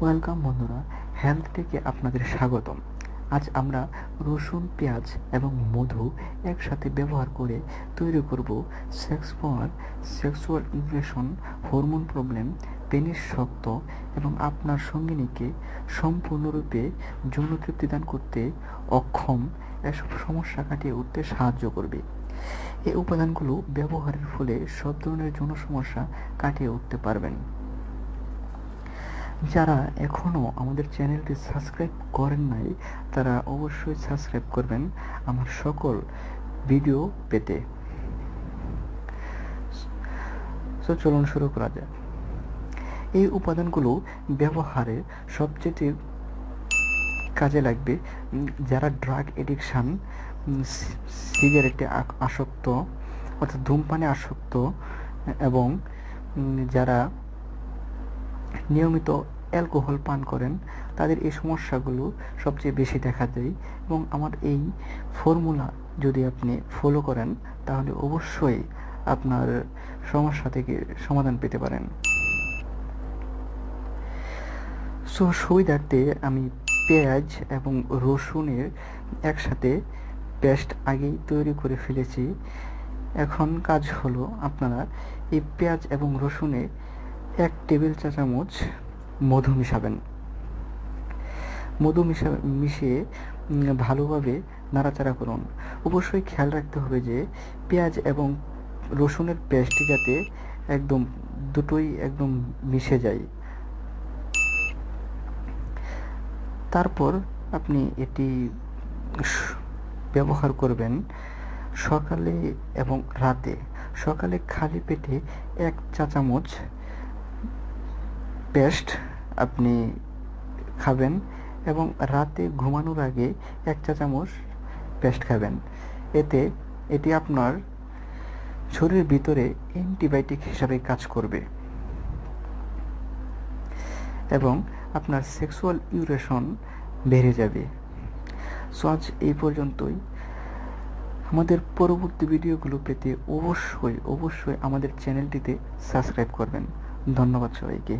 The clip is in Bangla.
ওয়েলকাম বন্ধুরা, হেলথ টেকে আপনাদের স্বাগতম। আজ আমরা রসুন, পেঁয়াজ এবং মধু একসাথে ব্যবহার করে তৈরি করব sex power sexual infection hormone problem penis শক্ত এবং আপনার সঙ্গিনীকে সম্পূর্ণরূপে যৌন তৃপ্তি দান করতে অক্ষম, এসব সমস্যা কাটিয়ে উঠতে সাহায্য করবে। এই উপাদানগুলো ব্যবহারের ফলে সব ধরনের যৌন সমস্যা কাটিয়ে উঠতে পারবেন। যারা এখনও আমাদের চ্যানেলটি সাবস্ক্রাইব করেন নাই, তারা অবশ্যই সাবস্ক্রাইব করবেন আমার সকল ভিডিও পেতে। তো চলুন শুরু করা যাক। এই উপাদানগুলো ব্যবহারে সবচেয়ে কাজে লাগবে। যারা ড্রাগ এডিকশান সিগারেটে আসক্ত, অর্থাৎ ধূমপানে আসক্ত, এবং যারা নিয়মিত অ্যালকোহল পান করেন, তাদের এই সমস্যাগুলো সবচেয়ে বেশি দেখা যায় এবং আমার এই ফর্মুলা যদি আপনি ফলো করেন, তাহলে অবশ্যই আপনার সমস্যা থেকে সমাধান পেতে পারেন। সো সুবিধার্থে আমি পেঁয়াজ এবং রসুনের একসাথে পেস্ট আগেই তৈরি করে ফেলেছি। এখন কাজ হলো আপনারা এই পেঁয়াজ এবং রসুনে এক টেবিল চা চামচ মধু মিশাবেন। মধু মিশা, মিশিয়ে ভালোভাবে নাড়াচাড়া করুন। অবশ্যই খেয়াল রাখতে হবে যে পেঁয়াজ এবং রসুনের পেস্টটি যাতে একদম দুটোই একদম মিশে যায়। তারপর আপনি এটি ব্যবহার করবেন সকালে এবং রাতে। সকালে খালি পেটে এক চা চামচ পেস্ট আপনি খাবেন এবং রাতে ঘুমানোর আগে এক চা চামচ পেস্ট খাবেন। এতে এটি আপনার শরীরের ভিতরে অ্যান্টিবায়োটিক হিসাবে কাজ করবে। এবং আপনার সেক্সুয়াল ইউরেশন বেড়ে যাবে। সো আজ এই পর্যন্তই। আমাদের পরবর্তী ভিডিওগুলো পেতে অবশ্যই অবশ্যই আমাদের চ্যানেলটিতে সাবস্ক্রাইব করবেন। ধন্যবাদ সবাইকে।